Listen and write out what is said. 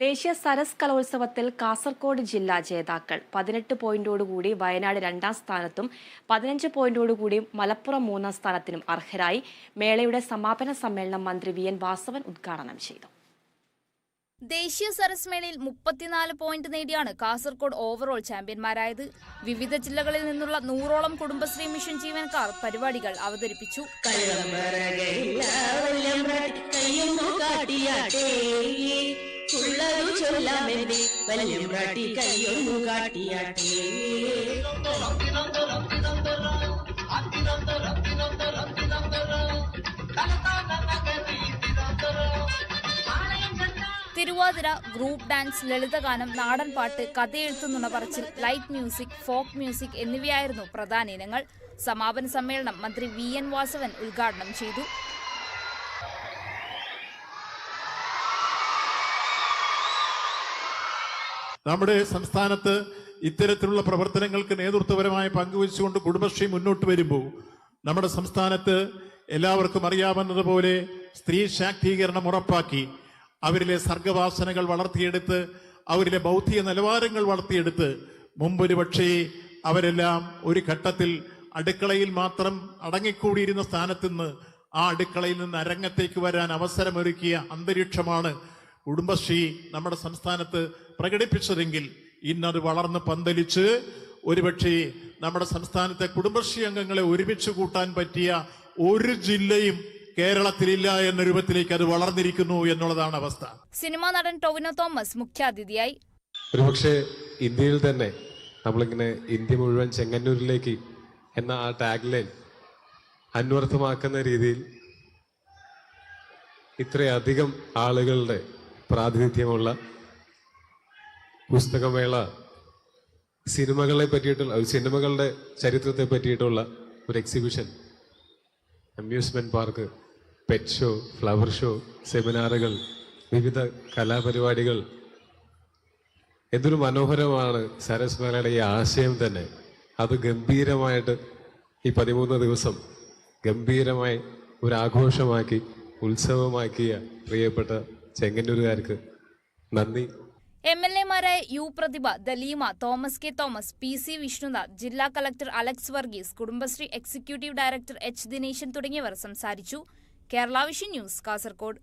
ദേശീയ സരസ് കലോത്സവത്തിൽ കാസർകോട് ജില്ലാ ജേതാക്കൾ. പതിനെട്ട് പോയിന്റോടുകൂടി വയനാട് രണ്ടാം സ്ഥാനത്തും പതിനഞ്ച് പോയിന്റോടുകൂടി മലപ്പുറം മൂന്നാം സ്ഥാനത്തിനും അർഹരായി. മേളയുടെ സമാപന സമ്മേളനം മന്ത്രി വി. എൻ. വാസവൻ ഉദ്ഘാടനം ചെയ്തു. ദേശീയ സരസ് മേളയിൽ മുപ്പത്തിനാല് പോയിന്റ് നേടിയാണ് കാസർകോട് ഓവറോൾ ചാമ്പ്യന്മാരായത്. വിവിധ ജില്ലകളിൽ നിന്നുള്ള നൂറോളം കുടുംബശ്രീ മിഷൻ ജീവനക്കാർ പരിപാടികൾ അവതരിപ്പിച്ചു. തിരുവാതിര ഗ്രൂപ്പ് ഡാൻസ് ലളിതഗാനം നാടൻപാട്ട് കഥയെഴുത്തുന്നുണ പറച്ചിൽ ലൈറ്റ് മ്യൂസിക് ഫോക്ക് മ്യൂസിക് എന്നിവയായിരുന്നു പ്രധാന ഇനങ്ങൾ. സമാപന സമ്മേളനം മന്ത്രി വി എൻ വാസവൻ ഉദ്ഘാടനം ചെയ്തു. നമ്മുടെ സംസ്ഥാനത്ത് ഇത്തരത്തിലുള്ള പ്രവർത്തനങ്ങൾക്ക് നേതൃത്വപരമായ പങ്കുവച്ചുകൊണ്ട് കുടുംബശ്രീ മുന്നോട്ട് വരുമ്പോൾ നമ്മുടെ സംസ്ഥാനത്ത് എല്ലാവർക്കും അറിയാവുന്നതുപോലെ സ്ത്രീ ശാക്തീകരണം ഉറപ്പാക്കി അവരിലെ സർഗവാസനകൾ വളർത്തിയെടുത്ത് അവരിലെ ബൗദ്ധിക നിലവാരങ്ങൾ വളർത്തിയെടുത്ത് മുമ്പൊരു പക്ഷേ അവരെല്ലാം ഒരു ഘട്ടത്തിൽ അടുക്കളയിൽ മാത്രം അടങ്ങിക്കൂടിയിരുന്ന സ്ഥാനത്ത് നിന്ന് ആ അടുക്കളയിൽ നിന്ന് അരങ്ങത്തേക്ക് വരാൻ അവസരമൊരുക്കിയ അന്തരീക്ഷമാണ് കുടുംബശ്രീ നമ്മുടെ സംസ്ഥാനത്ത് പ്രകടിപ്പിച്ചതെങ്കിൽ ഇന്നത് വളർന്ന് പന്തലിച്ച് ഒരുപക്ഷെ നമ്മുടെ സംസ്ഥാനത്തെ കുടുംബശ്രീ അംഗങ്ങളെ ഒരുമിച്ച് കൂട്ടാൻ പറ്റിയ ഒരു ജില്ലയും കേരളത്തിലില്ല എന്ന രൂപത്തിലേക്ക് അത് വളർന്നിരിക്കുന്നു എന്നുള്ളതാണ് അവസ്ഥ. സിനിമാ നടൻ ടൊവിനോ തോമസ് മുഖ്യാതിഥിയായി. ഒരുപക്ഷെ ഇന്ത്യയിൽ തന്നെ നമ്മളിങ്ങനെ ഇന്ത്യ മുഴുവൻ ചെങ്ങന്നൂരിലേക്ക് എന്ന ആ ടാഗ് ലൈൻ അന്വർത്ഥമാക്കുന്ന രീതിയിൽ ഇത്രയധികം ആളുകളുടെ പ്രാതിനിധ്യമുള്ള പുസ്തകമേള സിനിമകളെ പറ്റിയിട്ടുള്ള സിനിമകളുടെ ചരിത്രത്തെ പറ്റിയിട്ടുള്ള ഒരു exhibition amusement park pet show flower show സെമിനാറുകൾ വിവിധ കലാപരിപാടികൾ. എന്തൊരു മനോഹരമാണ് സരസ് മേളയുടെ ഈ ആശയം തന്നെ. അത് ഗംഭീരമായിട്ട് ഈ പതിമൂന്ന് ദിവസം ഗംഭീരമായി ഒരു ആഘോഷമാക്കി ഉത്സവമാക്കിയ പ്രിയപ്പെട്ട ചെങ്ങന്നൂരുകാർക്ക് നന്ദി. M L എമാരായ U Prathibha Daleema Thomas K Thomas P C Vishnunath ജില്ലാ collector Alex Varghese Kudumbashree executive director H Dineshan തുടങ്ങിയവർ സംസാരിച്ചു. Kerala vision news Kasaragod